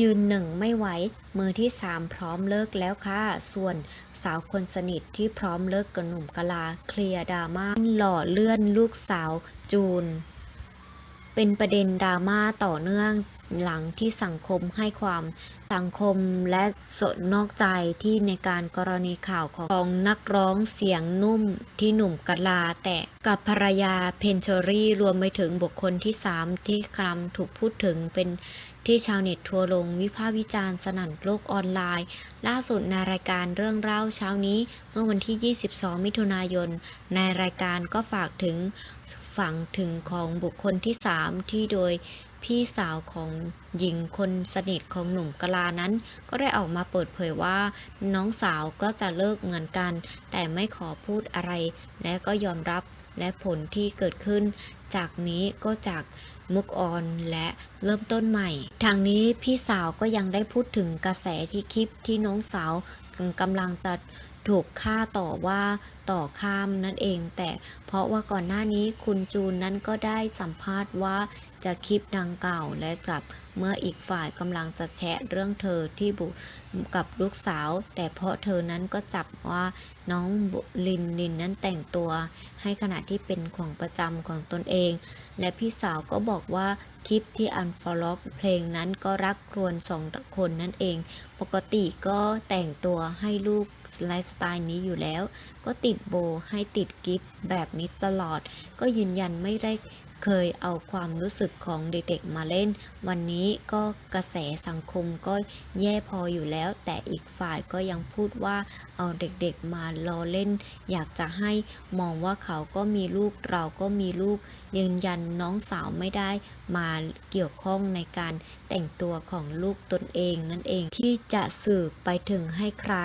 ยืนหนึ่งไม่ไหว มือที่สามพร้อมเลิกแล้วค่ะ ส่วนสาวคนสนิทที่พร้อมเลิกกับหนุ่มกะลา เคลียร์ดราม่าหล่อเลื่อนลูกสาวจูน เป็นประเด็นดราม่าต่อเนื่องหลังที่สังคมให้ความสังคมและสนนอกใจที่ในการกรณีข่าวของนักร้องเสียงนุ่มที่หนุ่มกะลาแต่กับภรรยาเพนชอรี่รวมไปถึงบุคคลที่ 3 ที่กำลังถูกพูดถึงเป็นที่ชาวเน็ตทัวลงวิพากษ์วิจารณ์สนั่นโลกออนไลน์ ล่าสุดในรายการเรื่องเล่าเช้านี้ เมื่อวันที่ 22 มิถุนายน ในรายการก็ฝากถึง ฝังถึงของบุคคลที่3ที่โดยพี่สาวของหญิงคนสนิทของหนุ่มกลานั้น ก็ได้ออกมาเปิดเผยว่า น้องสาวก็จะเลิกเหมือนกัน แต่ไม่ขอพูดอะไร และก็ยอมรับและผลที่เกิดขึ้น จากนี้ก็จากมุกออนและเริ่มต้นใหม่ ทางนี้พี่สาวก็ยังได้พูดถึงกระแสที่คลิปที่น้องสาวกำลังจะ ถูกฆ่าต่อว่าต่อข้ามนั่นเอง แต่เพราะว่าก่อนหน้านี้คุณจูนนั้นก็ได้สัมภาษณ์ว่า จะคลิปดังเก่าและกับเมื่ออีกฝ่ายกำลังจะแชะเรื่องเธอที่บุกับลูกสาว แต่เพราะเธอนั้นก็จับว่าน้องลินลินนั้นแต่งตัว ให้ขณะที่เป็นของประจำของตนเอง และพี่สาวก็บอกว่าคลิปที่อันฟอลล็อกเพลงนั้นก็รักครวนสองคนนั่นเอง ปกติก็แต่งตัวให้ลูกไลฟ์สไตล์นี้อยู่แล้ว ก็ติดโบให้ติดกิฟแบบนี้ตลอด ก็ยืนยันไม่ได้เคยเอาความรู้สึกของเด็กๆมาเล่น วันนี้ก็กระแสสังคมก็แย่พออยู่แล้ว แต่อีกฝ่ายก็ยังพูดว่าเอาเด็กๆมาล้อเล่น อยากจะให้มองว่าเขาก็มีลูกเราก็มีลูก ยืนยันน้องสาวไม่ได้มาเกี่ยวข้องในการแต่งตัวของลูกตนเองนั่นเองที่จะสื่อไปถึงให้ใคร